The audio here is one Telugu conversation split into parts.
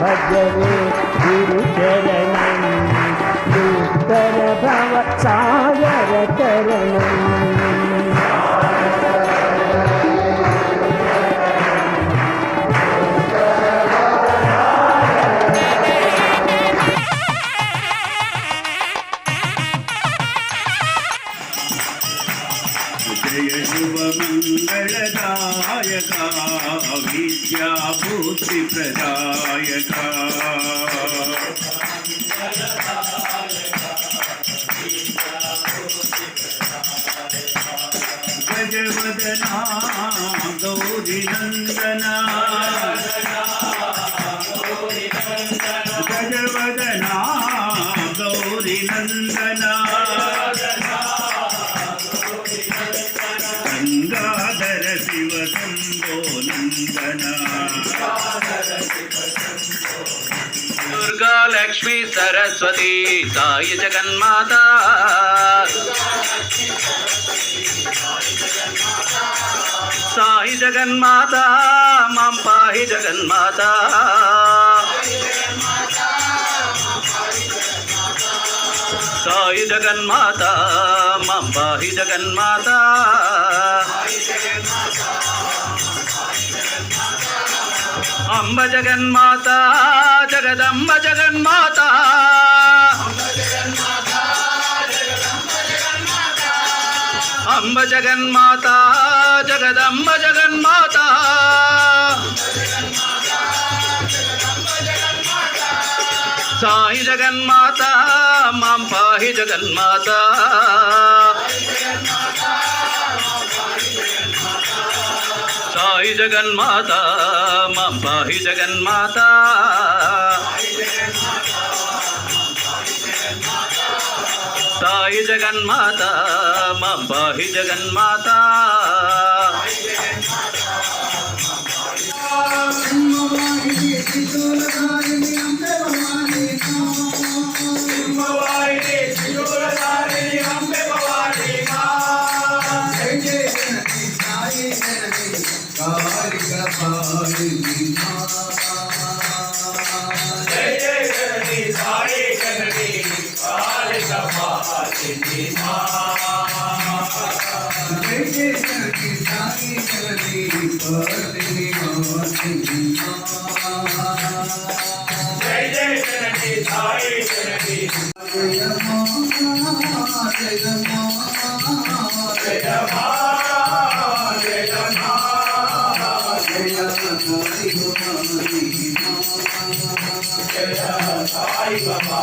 భజవే గురుచరణం దుస్తర భవ సాగర చరణం जय शुभमङ्गलदायका विद्याभूतिप्रदायका గంగాధర శివ శంభో నందన దుర్గా లక్ష్మి సరస్వతి సాయి జగన్మాత. సాయి జగన్మాత మాం పాహి జగన్మాత. సాయి జగన్మాత మాం జగన్మాత. అంబ జగన్మాత జగదంబ జగన్మాత. అంబ జగన్మాత జగదంబ జగన్మాత. సాయి జగన్మాత మాం పాహి జగన్మాత సాయి జగన్మాత మాం పాహి జగన్మాత సాయి జగన్మాత మాం పాహి జగన్మాత అమ్మ వారి birthday.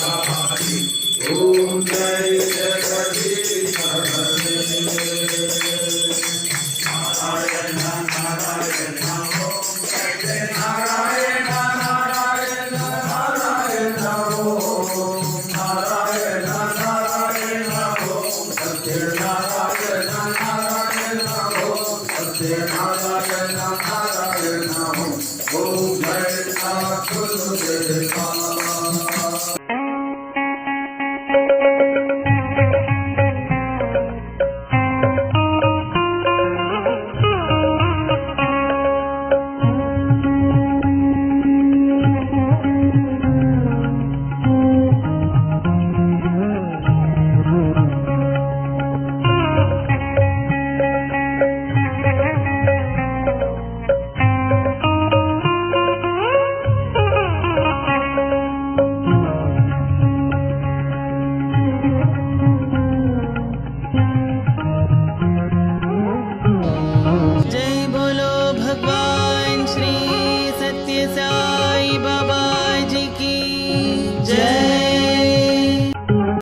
Amen.